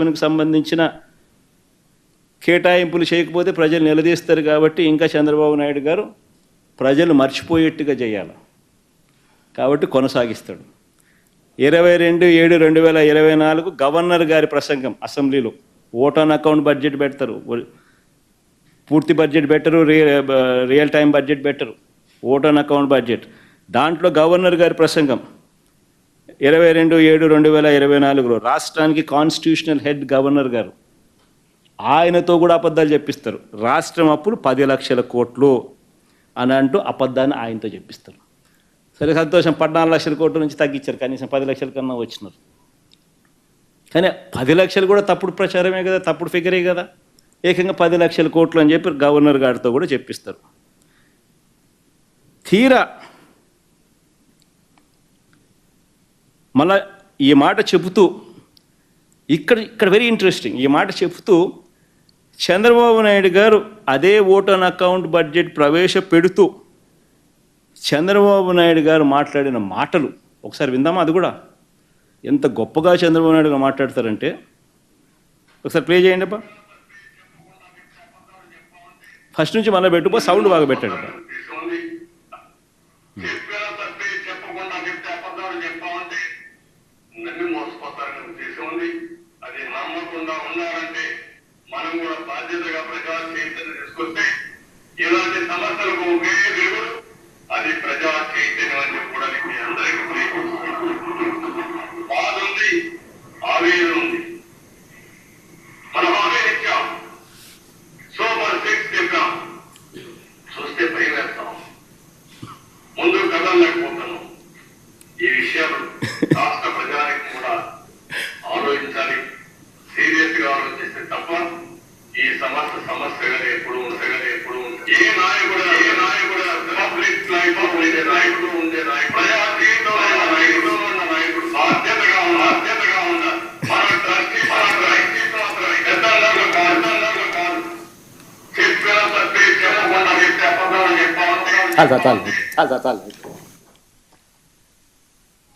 మనకు సంబంధించిన కేటాయింపులు చేయకపోతే ప్రజలు నిలదీస్తారు కాబట్టి ఇంకా చంద్రబాబు నాయుడు గారు ప్రజలు మర్చిపోయేట్టుగా చేయాలి. కాబట్టి కొనసాగిస్తాడు. ఇరవై రెండు ఏడు రెండు వేల ఇరవై నాలుగు గవర్నర్ గారి ప్రసంగం అసెంబ్లీలో. ఓట్ ఆన్ అకౌంట్ బడ్జెట్ పెడతారు. పూర్తి budget better real real time budget better vote on account budget. దాంట్లో గవర్నర్ గారి ప్రసంగం. ఇరవై రెండు ఏడు రెండు వేల ఇరవై నాలుగులో రాష్ట్రానికి కాన్స్టిట్యూషనల్ హెడ్ గవర్నర్ గారు. ఆయనతో కూడా అబద్ధాలు చెప్పిస్తారు. రాష్ట్రం అప్పులు పది లక్షల కోట్లు అని అంటూ అబద్ధాన్ని ఆయనతో చెప్పిస్తారు. సరే సంతోషం. పద్నాలుగు లక్షల కోట్ల నుంచి తగ్గించారు. కనీసం పది లక్షల కన్నా వచ్చినారు. కానీ పది లక్షలు కూడా తప్పుడు ప్రచారమే కదా తప్పుడు ఫిగరే కదా. ఏకంగా పది లక్షల కోట్లు అని చెప్పి గవర్నర్ గారితో కూడా చెప్పిస్తారు. తీరా మళ్ళా ఈ మాట చెబుతూ ఇక్కడ ఇక్కడ వెరీ ఇంట్రెస్టింగ్ ఈ మాట చెబుతూ చంద్రబాబు నాయుడు గారు అదే ఓటన్ అకౌంట్ బడ్జెట్ ప్రవేశపెడుతూ చంద్రబాబు నాయుడు గారు మాట్లాడిన మాటలు ఒకసారి విందామా అది కూడా? ఎంత గొప్పగా చంద్రబాబు నాయుడు గారు మాట్లాడతారంటే? ఒకసారి ప్లే చేయండి అబ్బా. ఫస్ట్ నుంచి మళ్ళీ పెట్టుకో సౌండ్ బాగా పెట్టండి అది ప్రజా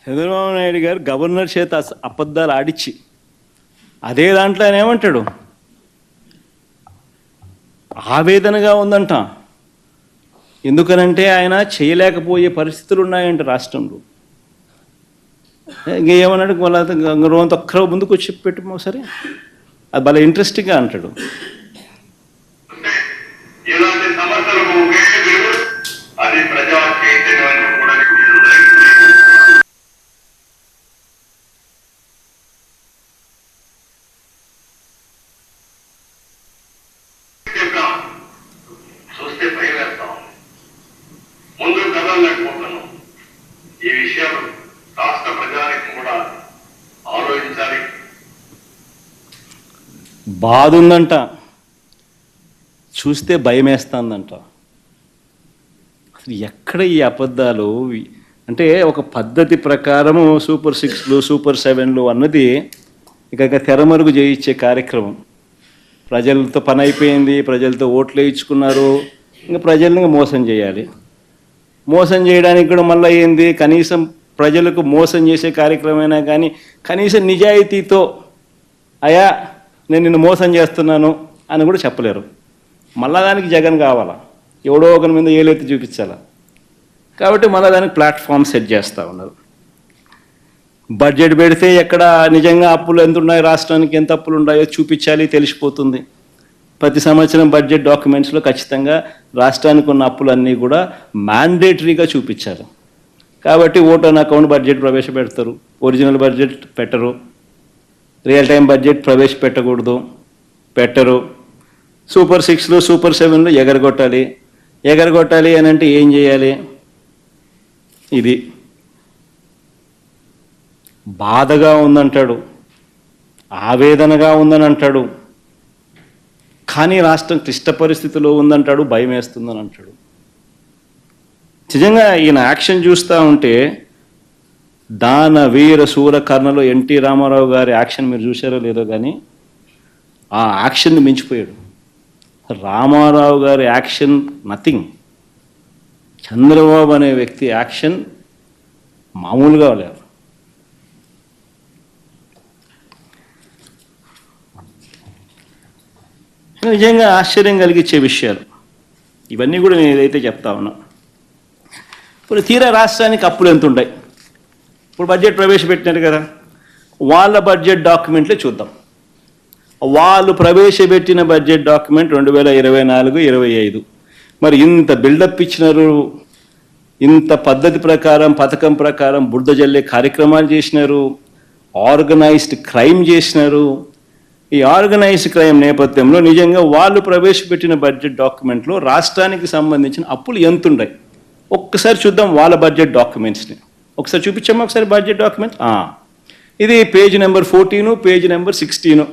చంద్రబాబు నాయుడు గారు గవర్నర్ చేత అబద్ధాలు ఆడిచ్చి అదే దాంట్లో ఆయన ఏమంటాడు ఆవేదనగా ఉందంట ఎందుకనంటే ఆయన చేయలేకపోయే పరిస్థితులు ఉన్నాయంట రాష్ట్రంలో ఇంక ఏమన్నాడు మళ్ళీ ఒక్కరో ముందుకు వచ్చి పెట్టు సరే అది భలే ఇంట్రెస్టింగ్గా అంటాడు బాధ ఉందంట చూస్తే భయం వేస్తుందంట అసలు ఎక్కడ ఈ అబద్ధాలు? అంటే ఒక పద్ధతి ప్రకారము సూపర్ సిక్స్లు సూపర్ సెవెన్లు అన్నది ఇక తెరమరుగు చేయించే కార్యక్రమం. ప్రజలతో పని అయిపోయింది ప్రజలతో ఓట్లు వేయించుకున్నారు ఇంకా ప్రజల్ని మోసం చేయాలి. మోసం చేయడానికి కూడా మళ్ళీ ఏంది? కనీసం ప్రజలకు మోసం చేసే కార్యక్రమమైనా కానీ కనీసం నిజాయితీతో అయా నేను నిన్ను మోసం చేస్తున్నాను అని కూడా చెప్పలేరు. మళ్ళా దానికి జగన్ కావాలా? ఎవడో ఒకరి మీద ఏలెత్తి చూపించాలా? కాబట్టి మళ్ళీ దానికి ప్లాట్ఫామ్ సెట్ చేస్తూ ఉన్నారు. బడ్జెట్ పెడితే ఎక్కడ నిజంగా అప్పులు ఎంత ఉన్నాయి? రాష్ట్రానికి ఎంత అప్పులు ఉన్నాయో చూపించాలి తెలిసిపోతుంది. ప్రతి సంవత్సరం బడ్జెట్ డాక్యుమెంట్స్లో ఖచ్చితంగా రాష్ట్రానికి ఉన్న అప్పులన్నీ కూడా మ్యాండేటరీగా చూపించారు కాబట్టి ఓటన్ అకౌంట్ బడ్జెట్ ప్రవేశపెడతారు. ఒరిజినల్ బడ్జెట్ పెట్టరు. రియల్ టైం బడ్జెట్ ప్రవేశపెట్టకూడదు. పెట్టరు. సూపర్ సిక్స్లో సూపర్ సెవెన్లు ఎగరగొట్టాలి. ఎగరగొట్టాలి అని అంటే ఏం చేయాలి? ఇది. బాధగా ఉందంటాడు. ఆవేదనగా ఉందని అంటాడు కానీ రాష్ట్రం క్లిష్ట పరిస్థితిలో ఉందంటాడు భయం వేస్తుందని అంటాడు నిజంగా ఈయన యాక్షన్ చూస్తూ ఉంటే దాన వీర శూర కర్ణలో ఎన్టీ రామారావు గారి యాక్షన్ మీరు చూసారో లేదో కానీ ఆ యాక్షన్ని మించిపోయాడు. రామారావు గారి యాక్షన్ నథింగ్. చంద్రబాబు అనే వ్యక్తి యాక్షన్ మామూలుగా లేదు. నిజంగా ఆశ్చర్యం కలిగించే విషయాలు. ఇవన్నీ కూడా నేను ఏదైతే చెప్తా ఉన్నా. ఇప్పుడు తీరా రాష్ట్రానికి అప్పులు ఎంత ఉంటాయి ఇప్పుడు బడ్జెట్ ప్రవేశపెట్టినారు కదా వాళ్ళ బడ్జెట్ డాక్యుమెంట్లే చూద్దాం. వాళ్ళు ప్రవేశపెట్టిన బడ్జెట్ డాక్యుమెంట్ రెండు వేల ఇరవై నాలుగు ఇరవై ఐదు. మరి ఇంత బిల్డప్ ఇచ్చినారు ఇంత పద్ధతి ప్రకారం పథకం ప్రకారం బుడ్డ జల్లే కార్యక్రమాలు చేసినారు ఆర్గనైజ్డ్ క్రైమ్ చేసినారు. ఈ ఆర్గనైజ్డ్ క్రైమ్ నేపథ్యంలో నిజంగా వాళ్ళు ప్రవేశపెట్టిన బడ్జెట్ డాక్యుమెంట్లో రాష్ట్రానికి సంబంధించిన అప్పులు ఎంతుండయి? ఒక్కసారి చూద్దాం వాళ్ళ బడ్జెట్ డాక్యుమెంట్స్ని ఒకసారి చూపించమ్మా ఒకసారి బడ్జెట్ డాక్యుమెంట్ ఇది page number fourteen page number sixteen